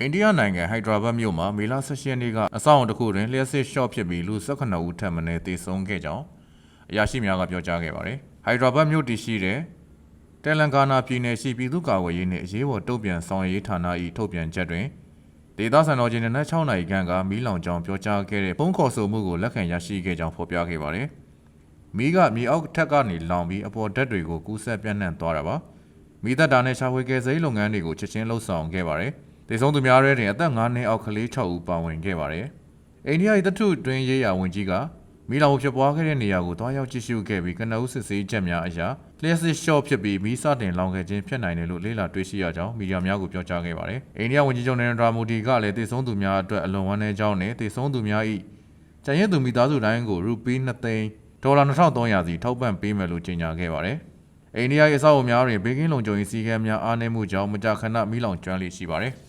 အိန္ဒိယနိုင်ငံဟိုက်ဒရာဘတ်မြို့မှာမေလ16ရက်နေ့ကအဆောက်အုံတစ်ခုတွင်လျှက်စစ်ရှော့ဖြစ်ပြီးလူ18ဦးထပ်မံတေဆုံးခဲ့ကြောင်းအရာရှိများကပြောကြားခဲ့ပါတယ်။ဟိုက်ဒရာဘတ်မြို့တည်ရှိတဲ့တယ်လန်ကာနာပြည်နယ်ရှိပြည်သူ့ကာကွယ်ရေးနှင့်အရေးပေါ်တုံ့ပြန်ဆောင်ရွက်ရေးဌာန၏ထုတ်ပြန်ချက်တွင်ဒေသစံတော်ချိန်နဲ့6နိုင်ခန့်ကမီးလောင်ကြောင်းပြောကြားခဲ့တဲ့ပုံခေါ်ဆိုမှုကိုလက်ခံရရှိခဲ့ကြောင်းဖော်ပြခဲ့ပါတယ်။မီးကမြေအောက်ထက်ကနေလောင်ပြီးအပေါ်ဓာတ်တွေကိုကူးစက်ပြန့်နှံ့သွားတာပါ။မိသက်တာနဲ့ရှာဖွေကယ်ဆယ်ရေးလုပ်ငန်းတွေကိုချက်ချင်းလှုပ်ဆောင်ခဲ့ပါတယ်။ ဒေဆုံးသူများရဲတွင်အသက်9နှစ်အောက်ကလေး6ဦးပါဝင်ခဲ့ပါတယ်။အိန္ဒိယ၏တထုတွင်ရေးရာဝန်ကြီးကမိလောင်မှုဖြစ်ပွားခဲ့တဲ့နေရာကိုတွားရောက်ကြည့်ရှုခဲ့ပြီးကနအုပ်စစ်ဆေးချက်များအရလျှက်စစ်ရှော့ဖြစ်ပြီးမိစတင်လောင်ခဲ့ခြင်းဖြစ်နိုင်တယ်လို့လေ့လာတွေ့ရှိရကြောင်းမီဒီယာများကိုပြောကြားခဲ့ပါတယ်။အိန္ဒိယဝန်ကြီးချုပ်နရန်ဒရာမိုဒီကလည်းဒေဆုံးသူများအတွက်အလွန်ဝမ်းနည်းကြောင်းနဲ့ဒေဆုံးသူများ၏ကျန်ရစ်သူမိသားစုတိုင်းကိုရူပီး2သိန်းဒေါ်လာ2300စီထောက်ပံ့ပေးမယ်လို့ကြေညာခဲ့ပါတယ်။အိန္ဒိယရဲ့အဆောက်အအုံများတွင်ဘေးကင်းလုံခြုံရေးစည်းကမ်းများအားနည်းမှုကြောင့်မကြာခဏမိလောင်ကျွမ်းလေရှိပါတယ်။